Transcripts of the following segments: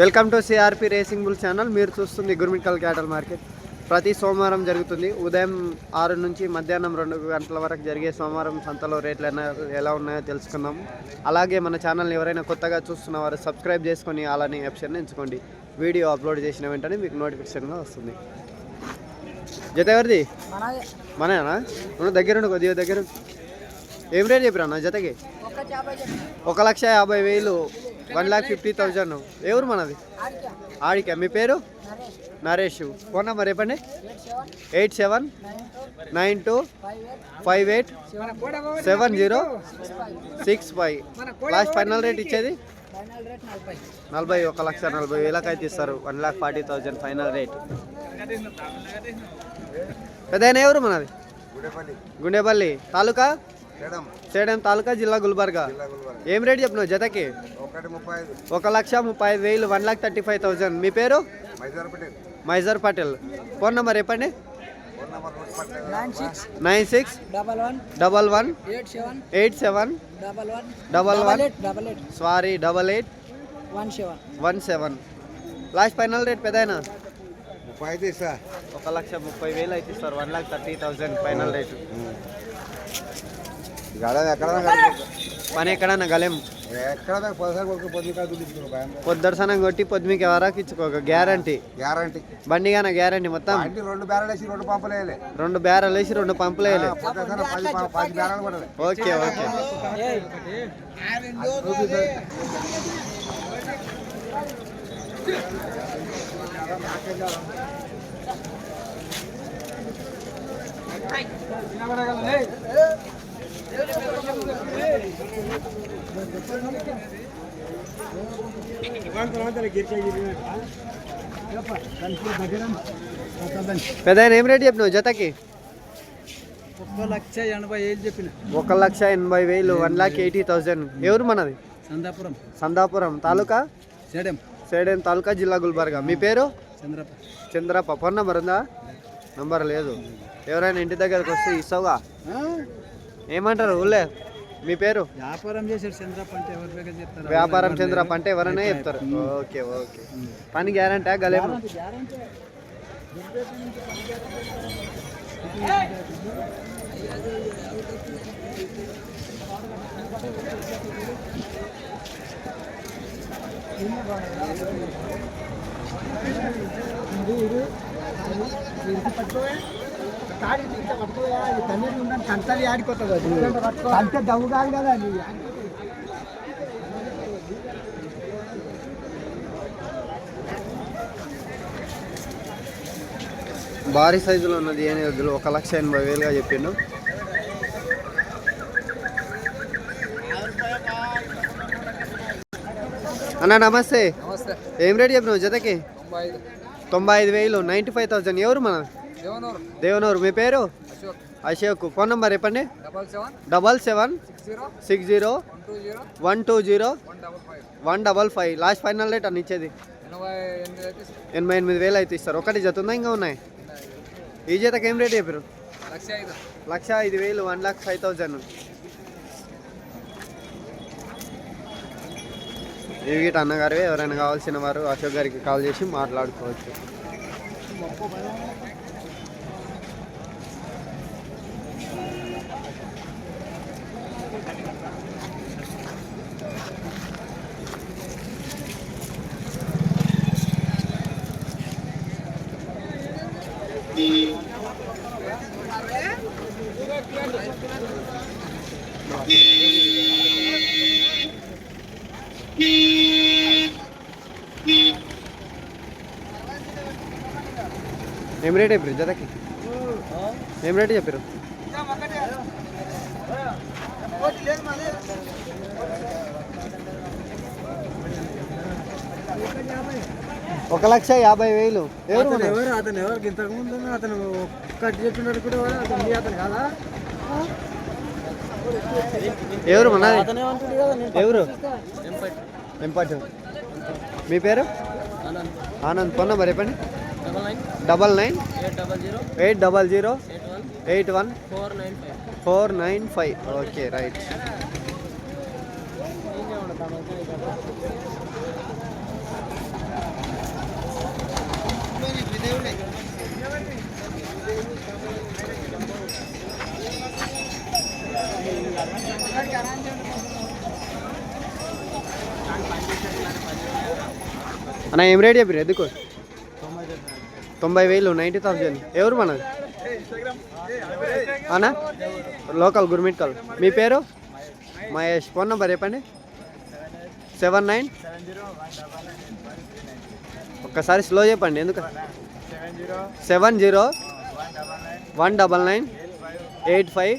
Welcome to CRP racing bull channel మీరు చూస్తుంది గుర్మికల్ క్యాటల్ market. ప్రతి సోమవారం జరుగుతుంది. ఉదయం ఆరు నుంచి మధ్యాహ్నం రెండు గంటల వరకు జరిగే సోమవారం సంతలో రేట్లు ఎలా ఉన్నాయో తెలుసుకుందాం. అలాగే మన ఛానల్ని ఎవరైనా కొత్తగా చూస్తున్న వారు సబ్స్క్రైబ్ చేసుకొని అలానే ఆప్షన్ ఎంచుకోండి. వీడియో అప్లోడ్ చేసిన వెంటనే మీకు నోటిఫికేషన్గా వస్తుంది. జత ఎవరిది మనేనా ఉన్న దగ్గర ఉండు కొద్దిగా దగ్గర. ఏం రేట్ చెప్పిరా జతకి? ఒక లక్ష యాభై వేలు వన్ ల్యాక్ ఫిఫ్టీ థౌజండ్. ఎవరు మనది? ఆడికా. ఆడిక మీ పేరు? నరేష్. ఫోన్ నెంబర్ చెప్పండి. Eight seven nine two five eight seven zero six five. Last final rate ఇచ్చేది? నలభై ఒక లక్ష నలభై వేలకైతే అయితే ఇస్తారు. One lakh forty thousand final rate. పెద్ద ఎవరు మనది? గుండెపల్లి. తాలూకా? సేడం. తాలూకా జిల్లా గుల్బర్గా. ఏం రేట్ చెప్పినావు జతకి? ఒక లక్ష ముప్పై ఐదు వేలు one lakh thirty five thousand. మీ పేరు? మైజర్ పటేల్. ఫోన్ నెంబర్ చెప్పండి. Nine six nine six double one double one eight seven double one double one eight double eight. Sorry double eight one seven. One seven. Last final rate పెద్దయినా? ముప్పై sir ఒక లక్ష ముప్పై వేలు అయితే ఇస్తారు one lakh thirty thousand final rate. ఎక్కడ పని ఎక్కడన్నా గలేం. ఎక్కడ పదసారి కొడుకు పొద్దు కాదు తీసుకున్నాం పొద్దుర్సనం కొట్టి పొద్దుమికి వరకు ఇచ్చుకోక గ్యారంటీ. గ్యారంటీ. బండి కానీ గ్యారంటీ మొత్తం. అంటే రెండు బేరాలు వేసి రెండు పంపలు వేయలే. రెండు వేసి రెండు పంపులు వేయలే. Okay okay. పెద్ద ఏం రేట్ చెప్పినావు జతకి? ఒక్క లక్ష ఎనభై ఏళ్ళు చెప్పిన. ఒక లక్ష ఎనభై వేలు వన్ లాక్ ఎయిటీ థౌజండ్ ఎవరు మనది? సందాపురం. సందాపురం. తాలూకా? సేడం. సేడేం తాలూకా జిల్లా గుల్బర్గా. మీ పేరు? చంద్రప్ప. చంద్రప్ప. ఫోన్ నెంబర్ ఉందా? నంబర్ లేదు. ఎవరైనా ఇంటి దగ్గరకు వస్తే ఇస్తావుగా? ఏమంటారు ఊళ్ళే? మీ పేరు? వ్యాపారం చేశాడు చంద్రప్ప అంటే ఎవరి చెప్తారు? వ్యాపారం చంద్రప్ప అంటే ఎవరైనా చెప్తారు. Okay okay. పని గ్యారంటీ. ఆడిపోతుంది అది. కంటే దవ్వు కాదు కదా అది. భారీ సైజులో ఉన్నది ఏని వద్దులు ఒక లక్ష ఎనభై వేలుగా చెప్పిండు. అన్న నమస్తే. నమస్తే. ఏం రేట్ చెప్పినావు జతకి? తొంభై ఐదు. తొంభై ఐదు వేలు నైంటీ ఫైవ్ థౌసండ్ ఎవరు మన? దేవనూరు మీ పేరు? అశోక్. ఫోన్ నెంబర్ చెప్పండి. Double seven. Six zero. One two zero. One double five. Last final rate అని ఇచ్చేది. ఎనభై ఎనిమిది వేలు అయితే ఇస్తారు. ఒకటి జత ఉందా? ఇంకా ఉన్నాయి. ఈ జతకి ఏం రేట్ చెప్పారు లక్ష ఐదు. వేలు వన్ లాక్ ఫైవ్ థౌజండ్. ఇవి గిట్ట అన్నగారు ఎవరైనా కావాల్సిన వారు అశోక్ గారికి కాల్ చేసి మాట్లాడుకోవచ్చు. ఏం రేట్ చెప్పారు జతకి? ఏం రేట్ చెప్పారు ఒక లక్ష యాభై వేలు. ఎవరు మన? ఎవరు? అతను ఎవరికి ఇంతకు ముందు అతను ఒక్కటి చెప్పినట్టు కూడా ఎవరు? అతను మీ అతను కాదా? ఎవరు నేను ఎవరు? ఎంపటి ఎంపాటు మీ పేరు? ఆనంద్. ఆనంద్. ఫోన్ నెంబర్ చెప్పండి double nine eight double zero. Eight one. Four nine five. Okay right. అన్న ఏం రెడీ చెప్పారు ఎందుకు? తొంభై వేలు నైంటీ థౌజండ్. ఎవరు మనది అనా? Local గుర్మిట్ call. మీ పేరు? మహేష్. ఫోన్ నెంబర్ చెప్పండి. Seven nine. ఒక్కసారి స్లో చెప్పండి ఎందుకు? Seven zero. One double nine. Eight five.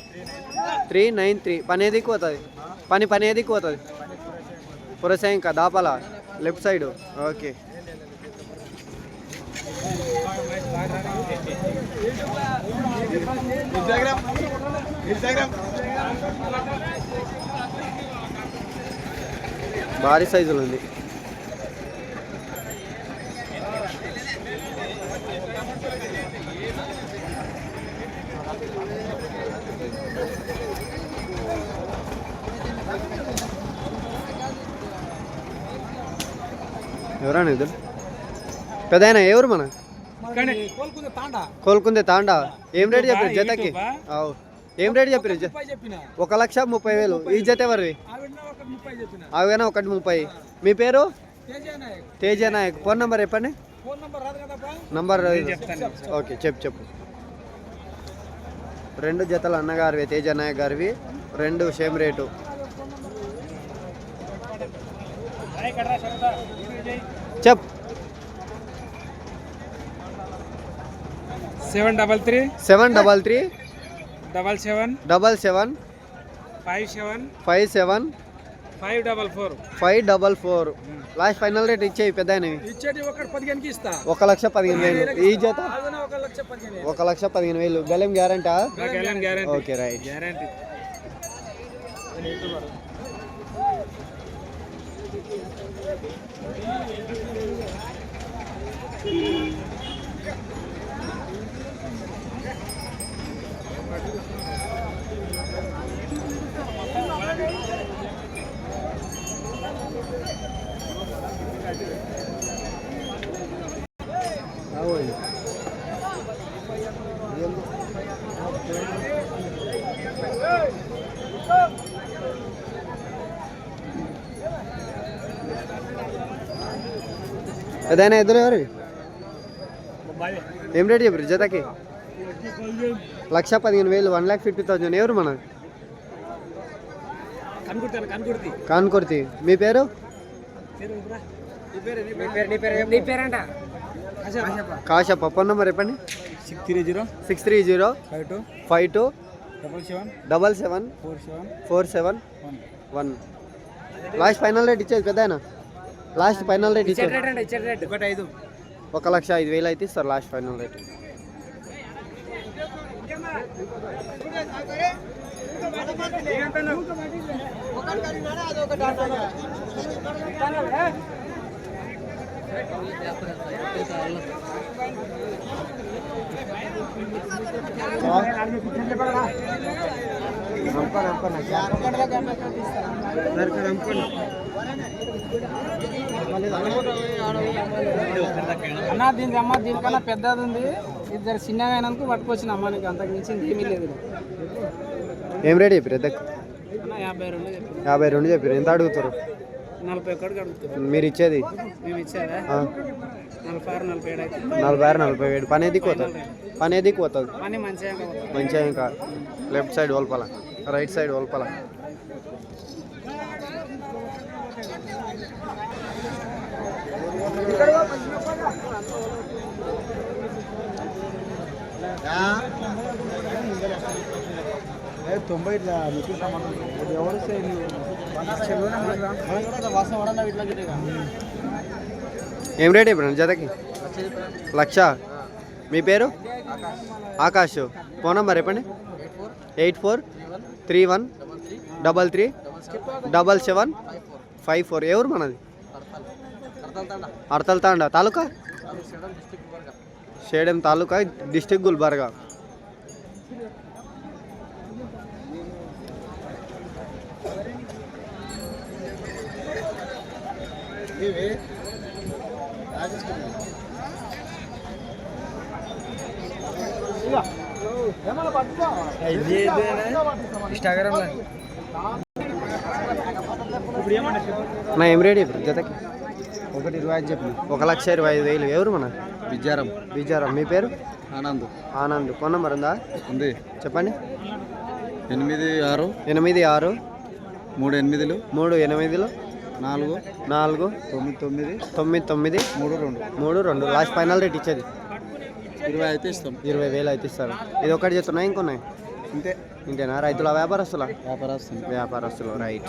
Three nine three. పని ఏది పోతుంది పని పని ఏది పోతుంది పురసే ఇంకా దాపాల. Left side. ఓకే. భారీ సైజులు ఉంది. ఎవరన్నా ఇద్దరు? పెద్ద ఎవరు మన? కోలుకుంది తాండా. కోలుకుందే తాండా. ఏం రేట్ చెప్పారు జతకి? అవు. ఏం రేట్ చెప్పారు ఒక లక్ష ముప్పై వేలు. ఈ జత ఎవరివి అవేనా ఒకటి ముప్పై. మీ పేరు? తేజ నాయక్. తేజ నాయక్. ఫోన్ నెంబర్ చెప్పండి. నంబర్ ఓకే చెప్పు చెప్పు. రెండు జతలు అన్నగారివి తేజ నాయక్ గారివి. రెండు సేమ్ రేటు. చెప్ seven double three. Seven double three. Double seven. Double seven. Five seven. Five seven. Five double four. Five double four. Last final rate ఇచ్చేయి పెద్ద పదిహేనుకి ఇస్తా. ఒక లక్ష పదిహేను వేలు. ఈ జత. ఒక లక్ష పదిహేను వేలు. గ్యారంటా గ్యారంటీ. Okay right. గ్యారంటీ ఏదైనా ఇద్దరు ఎవరు ఏం రేట్ చెప్పారు జతకి లక్ష పదిహేను వేలు వన్ ల్యాక్ ఫిఫ్టీ థౌజండ్ ఎవరు మన కనుకుర్తి మీ పేరు కాశప్ప ఫోన్ నెంబర్ చెప్పండి six three zero six three zero five two five two double seven double seven four seven four seven one one last final rate ఇచ్చేది పెద్ద లాస్ట్ ఫైనల్ రేట్ ఇచ్చేది ఒకటి ఐదు. ఒక లక్ష ఐదు వేలు అయితే ఇస్తారు లాస్ట్ ఫైనల్ రేట్. అన్న దీని అమ్మ దీనికన్నా పెద్దది ఉంది. ఇద్దరు చిన్నగా అయినందుకు పట్టుకొచ్చిన అమ్మ నీకు అంతకు మించింది ఏమీ లేదు ఏం రేట్ చెప్పారు యాభై రెండు యాభై రెండు చెప్పారు ఎంత అడుగుతారు? నలభై ఒక్కడికి అడుగుతారు. మీరు ఇచ్చేది? మేము ఇచ్చేదా? ఆ, నలభై ఆరు నలభై ఏడు అయితే నలభై ఆరు నలభై ఏడు. పని ఏది పోతుంది పని ఏది పోతుంది పని మంచిగా మంచిగా ఇంకా లెఫ్ట్ సైడ్ ఓల్పల. రైట్ సైడ్ ఓల్పల. తొంభై ఇట్లా ఎవరు ఏం రేట్ ఇప్పుడు జతకి? లక్ష. మీ పేరు? ఆకాష్. ఫోన్ నెంబర్ చెప్పండి. Eight four three one double three double seven five four. ఎవరు మనది? అర్తల్ తాండా. తాలూకా? షేడెం తాలూకా డిస్టిక్ గుల్బర్గా. ఇన్స్టాగ్రామ్ నా ఏం ఇప్పుడు జతకి? ఒకటి ఇరవై ఐదు చెప్పిన ఒక లక్ష ఇరవై ఐదు వేలు. ఎవరు మన? విద్యారం విజయారం మీ పేరు? ఆనంద్. ఆనంద్. ఫోన్ నెంబర్ ఉందా? ఉంది. చెప్పండి. ఎనిమిది ఆరు. ఎనిమిది ఆరు. మూడు ఎనిమిదిలు. మూడు ఎనిమిదిలో. నాలుగు. నాలుగు. తొమ్మిది తొమ్మిది. తొమ్మిది తొమ్మిది. మూడు రెండు. మూడు రెండు. లాస్ట్ ఫైనల్ రేట్ ఇచ్చేది. ఇరవై అయితే ఇస్తాం. ఇరవై వేలు అయితే ఇస్తారు. ఇది ఒకటి చెప్తున్నా ఇంకొన్నాయి? ఇంతే. ఇంతేనా? రైతుల వ్యాపారస్తుల? వ్యాపారస్తుంది వ్యాపారస్తులు రైట్.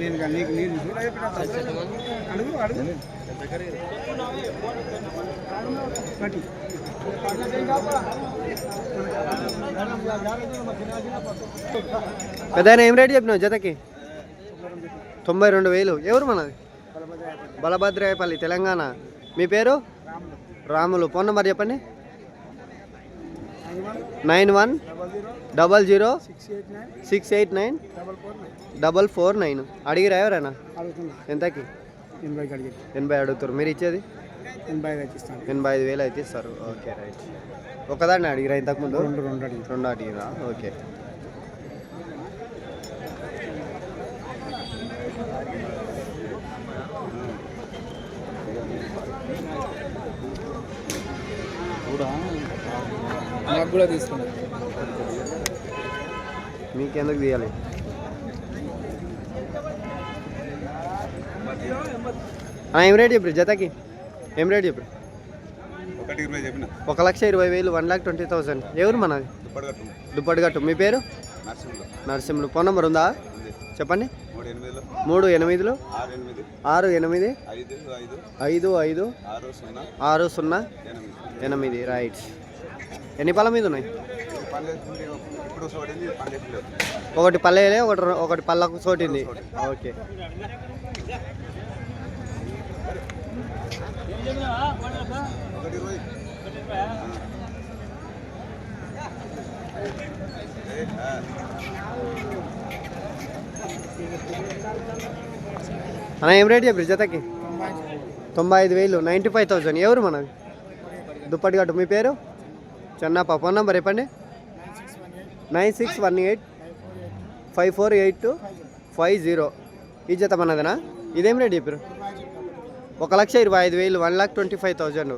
నేను నీకు అడుగు అడుగు పెద్ద ఏం రేట్ చెప్పినావు జతకి? తొంభై రెండు వేలు. ఎవరు మనది? బలభద్రాయపల్లి తెలంగాణ. మీ పేరు? రాములు. ఫోన్ నెంబర్ చెప్పండి. Nine one double zero six eight nine double four nine. అడిగిరా ఎవరైనా? ఎంతకి? ఎనభై అడుగుతారు. మీరు ఇచ్చేది? ఎనభై ఐదు వేలు అయితే ఇస్తారు. Okay right. ఒకదాన్ని అడిగిరా ఇంతకుముందు రెండు అడిగిరా ఓకే. నాకు కూడా తీసుకున్నాను మీకెందుకు తీయాలి? ఆ, ఏం రేట్ చెప్పు జతకి? ఏం రేట్ చెప్పు ఒక లక్ష ఇరవై వేలు వన్ లాక్ ట్వంటీ థౌసండ్. ఎవరు మనది దుప్పటిగట్టు. మీ పేరు? నరసింహులు. ఫోన్ నెంబర్ ఉందా? చెప్పండి. మూడు ఎనిమిదిలో. ఆరు ఎనిమిది. ఐదు ఐదు. ఆరు సున్నా. ఆరు సున్నా. ఎనిమిది రైట్స్ రైట్ ఎన్ని పళ్ళ మీద ఉన్నాయి? పల్లె పల్లె ఒకటి పల్లెలే ఒకటి ఒకటి పళ్ళకు సోటింది. ఓకే. అన్న ఏం రేట్ చెప్పి జతకి? తొంభై ఐదు వేలు నైంటీ ఫైవ్ థౌసండ్ ఎవరు మనది దుప్పటి గట్టు మీ పేరు? చెన్నప్ప ఫోన్ నెంబర్ చెప్పండి. Nine six one eight five four eight two five zero. ఈ జత మనదేనా? ఇదేం రేట్ చెప్పారు ఒక లక్ష ఇరవై ఐదు వేలు one lakh twenty five thousand.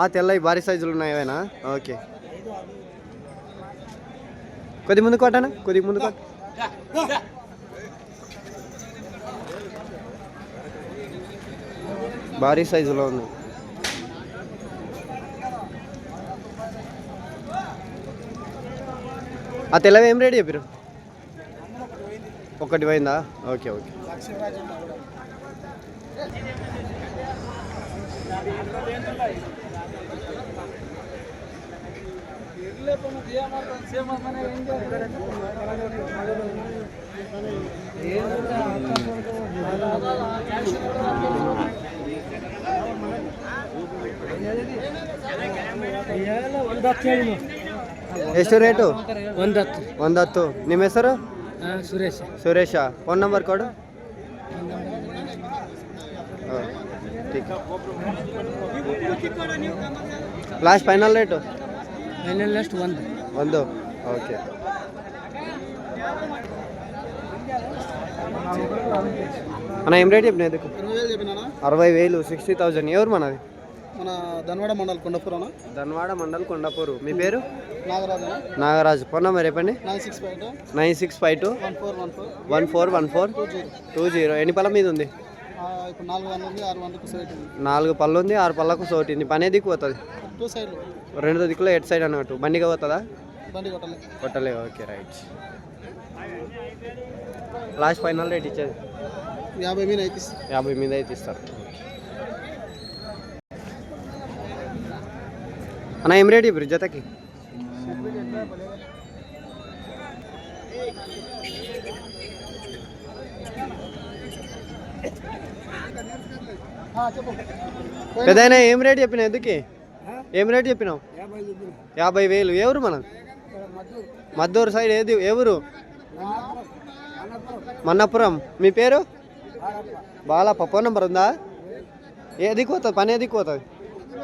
ఆ తెల్లవి భారీ సైజులు ఉన్నాయేనా ఓకే. కొద్ది ముందు కొట్టానా కొద్ది ముందు కొట్ట భారీ సైజులో ఉంది. ఆ తెల్లవి ఏం రేట్ చెప్పారు ఒకటి పోయిందా ఓకే ఓకే ಎಷ್ಟು ರೇಟು ಒಂದತ್ತು ಒಂದತ್ತು ನಿಮ್ಮ ಹೆಸರು ಸುರೇಶ್ ಸುರೇಶ ಫೋನ್ ನಂಬರ್ ಕೊಡು లాస్ట్ ఫైనల్ రేటు ಫೈನಲ್ ಒಂದು ಒಂದು ఓకే అన్న ఏం రేట్ చెప్పిన ఎందుకు ఇరవై వేలు చెప్పినా అరవై వేలు సిక్స్టీ థౌజండ్ ఎవరు మనది మన ధన్వాడ మండల్ కొండపురం ధన్వాడ మండల్ కొండాపూరు. మీ పేరు? నాగరాజు నాగరాజు. ఫోన్ నెంబర్ చెప్పండి. Nine six five nine six five two. One four one four. Two zero. ఎన్ని పళ్ళ మీద ఉంది? నాలుగు పళ్ళు ఉంది ఆరు పళ్ళకు సోటింది పనే దిక్కు పోతుంది? రెండు దిక్కులో ఎట్ సైడ్ అన్నట్టు? బండిగా పోతుందా? కొట్టలే. Okay right. Last final rate ఇచ్చేది? యాభై మీద అయితే యాభై మీద అయితే ఇస్తారు. అన్న ఏం రేట్ ఇప్పుడు జతకి చెప్పు ఏం రేట్ చెప్పినావు ఎందుకు? ఏం రేట్ చెప్పినావు? యాభై వేలు. ఎవరు మన? మద్దూరు సైడ్ ఏది? ఎవరు మన్నపురం. మీ పేరు? బాలప్ప. ఫోన్ నెంబర్ ఉందా? ఏది పోతుంది పని ఏది పోతుంది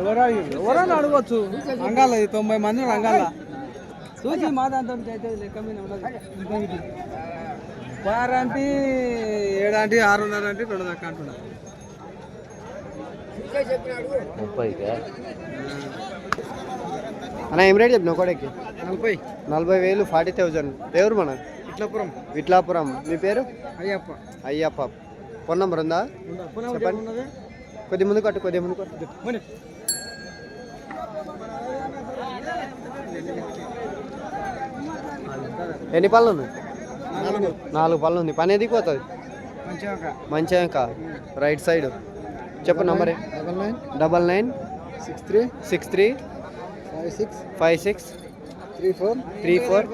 ఎవరా ఎవరన్నా అడగచ్చు? రంగాల తొంభై మంది రంగాల. చూసి మా దాంతో అయితే లెక్క మీద ఉండదు. వారంటీ ఏడంటి ఆరున్నర అంటే రెండు దాకా అంటున్నా అన్న ఏం రేట్ చెప్పిన ఒకటికి నలభై. నలభై వేలు ఫార్టీ థౌజండ్. ఎవరు మన? ఇట్లాపురం విట్లాపురం మీ పేరు? అయ్యప్ప. అయ్యప్ప. ఫోన్ నెంబర్ ఉందా? చెప్పండి. కొద్ది ముందు కట్టు కొద్ది ముందు కట్టు ఎన్ని పళ్ళు ఉన్నాయి? నాలుగు. పళ్ళు ఉంది పని ఎదిగి పోతుంది? మంచిగా రైట్ సైడ్. చెప్పు number. Double nine. Double nine. Six three. Six three. Five six. Five six. Three four. Three four.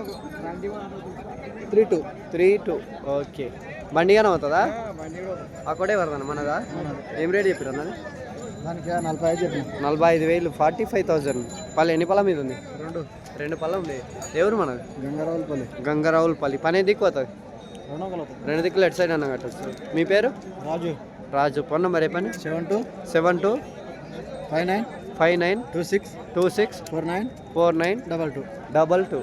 Three two. Three two. Okay. బండిగానే అవుతుందా అక్కడే పడతాను మనదా? ఏం రేట్ చెప్పారు అన్నది? దానికి నలభై ఐదు చెప్పిన. నలభై ఐదు వేలు ఫార్టీ ఫైవ్ థౌజండ్. పళ్ళు ఎన్ని పళ్ళ మీద ఉంది? రెండు. రెండు పళ్ళ ఉంది. ఎవరు మనది? గంగారావులపల్లి గంగారావులపల్లి పని దిక్కు అవుతుంది. రెండు దిక్కులు ఎటు సైడ్ అన్న కట్టచ్చు. మీ పేరు? రాజు. రాజు. ఫోన్ నెంబర్ ఏ పని? Seven two. Seven two. Five nine. Five nine. Two six. Two six. Four nine. Four nine. Double two. Double two.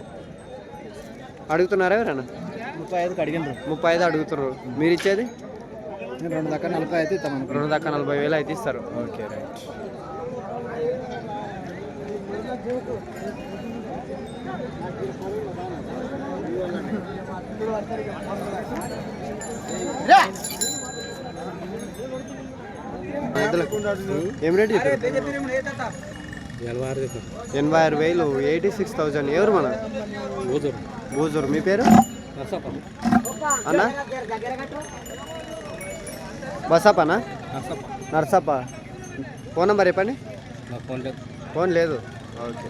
అడుగుతున్నారా ఎవరన్నా? ముప్పై ఐదుకి అడిగినారు ముప్పై ఐదు అడుగుతున్నారు మీరు ఇచ్చేది? రెండు దాకా నలభై అయితే ఇస్తాను రెండు దాకా నలభై వేలు అయితే ఇస్తారు. Okay right. ఏం రేట్ ఎనభై ఆరు వేలు. Eighty six thousand. ఎవరు మన? బూజూరు. మీ పేరు? అన్నా? బసప్పనా? నర్సప్ప. ఫోన్ నెంబర్ చెప్పండి. ఫోన్ లేదు. ఓకే.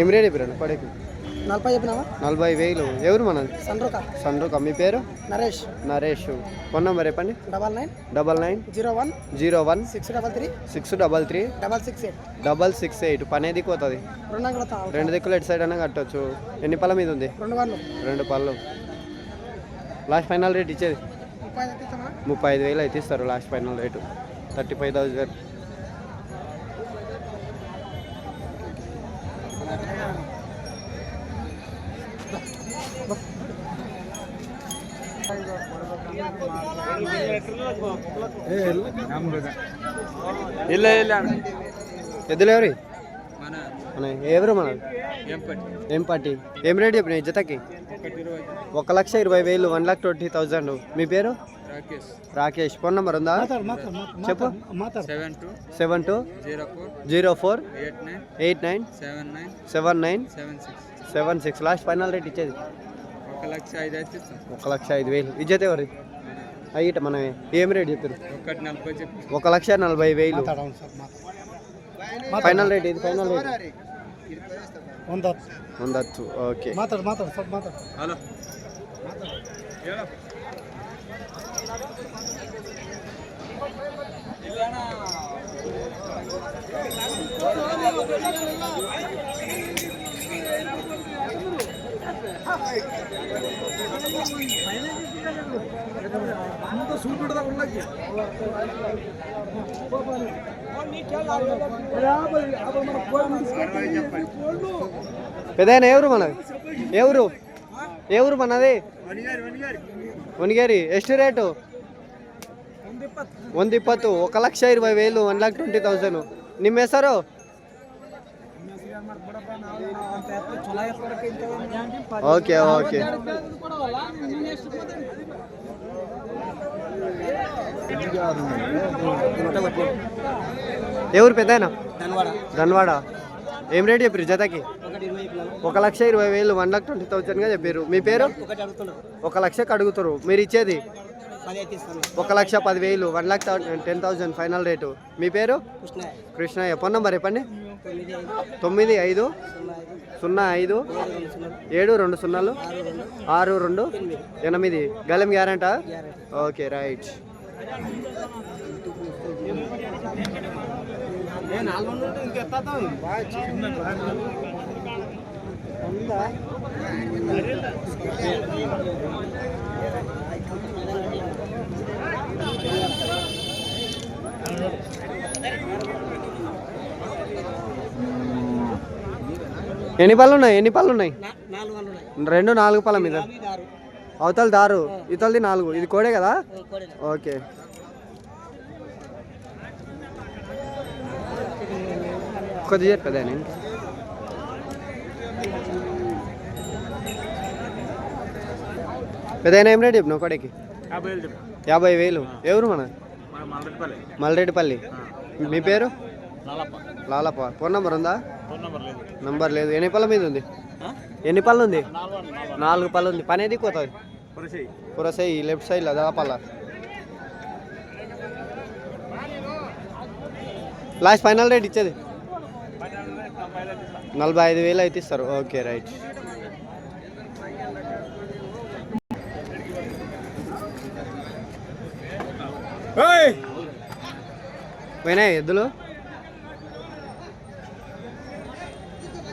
ఏం రేట్ చెప్పారు పడేకి? నలభై చెప్పినావా? నలభై వేలు. ఎవరు మనది? సండ్రుక సండ్రుక మీ పేరు? నరేష్. నరేష్. ఫోన్ నెంబర్ చెప్పండి. Double nine double nine zero one zero one six double three six double three double six eight. Double six eight. పనే దిక్కు అవుతుంది రెండు దిక్కులు ఎటు సైడ్ అయినా కట్టొచ్చు. ఎన్ని పళ్ళ మీద ఉంది? రెండు వాళ్ళు రెండు పళ్ళు. లాస్ట్ ఫైనల్ రేట్ ఇచ్చేది? ముప్పై ఐదు ఇస్తామా ముప్పై ఐదు వేలు అయితే ఇస్తారు last final rate. Thirty five thousand. ఎవరి? మన ఎవరు మన? ఏం పార్టీ ఏం రేట్ చెప్పిన జతకి? ఒక లక్ష ఇరవై వేలు వన్ లాక్ ట్వంటీ థౌజండ్. మీ పేరు? రాకేష్. ఫోన్ నెంబర్ ఉందా? చెప్పు. Seven two seven two zero four zero four eight nine eight nine seven nine seven nine seven six seven six. Last final rate ఇచ్చేది. ఒక లక్ష ఐదు అయితే ఇస్తాం ఒక లక్ష ఐదు వేలు. ఇజ్జతే ఎవరి అయ్యిట మనమే ఏం రేట్ చెప్పారు ఒకటి నలభై చెప్పి ఒక లక్ష నలభై వేలు ఫైనల్ రేట్ ఇది ఫైనల్ రేట్ ఉండొచ్చు ఓకే మాట్లాడు మాట్లాడు సార్ మాట్లాడు హలో ఎంత ఎవరు మనది? ఎవరు ఎవరు మనది? వణిగారి. ఎస్ట్ రేటు? వంద ఇప్పత్తు ఒక లక్ష ఇరవై వేలు వన్ లాక్ ట్వంటీ థౌసండ్ నిమ్మేస్తారో ఓకే ఓకే. ఎవరు పెద్దయినా ధన్వాడ. ఏం రేట్ చెప్పారు జతకి? ఒక లక్ష ఇరవై వేలు వన్ లాక్ ట్వంటీ థౌసండ్గా చెప్పారు మీ పేరు? ఒక లక్షకి అడుగుతారు మీరు ఇచ్చేది? ఒక లక్ష పదివేలు one lakh ten thousand final rate మీ పేరు? కృష్ణయ్య. ఫోన్ నెంబర్ చెప్పండి. తొమ్మిది ఐదు సున్నా ఐదు ఏడు రెండు సున్నాలు ఆరు రెండు ఎనిమిది గలం గ్యారంటా? Okay right. ఎన్ని పళ్ళు ఉన్నాయి? ఎన్ని పళ్ళు ఉన్నాయి? రెండు నాలుగు పళ్ళ మీద. అవతల దారు ఇతలది నాలుగు. ఇది కోడే కదా? ఓకే. కొద్దిగా పెద్ద నేను పెద్ద ఏం రేట్ చెప్పిన ఒకటికి యాభై వేలు చెప్పు. యాభై వేలు. ఎవరు మన? మల్రెడ్డిపల్లి. మీ పేరు? లాలప్ప. లాలప్ప. ఫోన్ నెంబర్ ఉందా? నెంబర్ లేదు. నంబర్ లేదు. ఎన్ని పళ్ళ మీద ఉంది? ఎన్ని పళ్ళు ఉంది? నాలుగు పళ్ళు. ఉంది. పని ఏది పోతుంది పురసై. లెఫ్ట్ సైడ్లో దా పళ్ళ. లాస్ట్ ఫైనల్ రేట్ ఇచ్చేది? నలభై ఐదు వేలు అయితే ఇస్తారు. Okay right. పోయినాయి ఎద్దులు?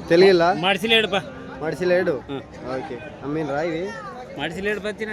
ತೆಲಿಗಿಲ್ಲ ಮಾಡಿಸಿಲ್ಲ ಹೇಳಪ್ಪ. ಮಾಡಿಸಿಲ್ಲ ಹೇಳು. ಓಕೆ ಅಮ್ಮೀನ್ ರಾಯಿ ಮಾಡಿಸಿಲ್ಲ ಹೇಳಪ್ಪ ಬರ್ತೀನ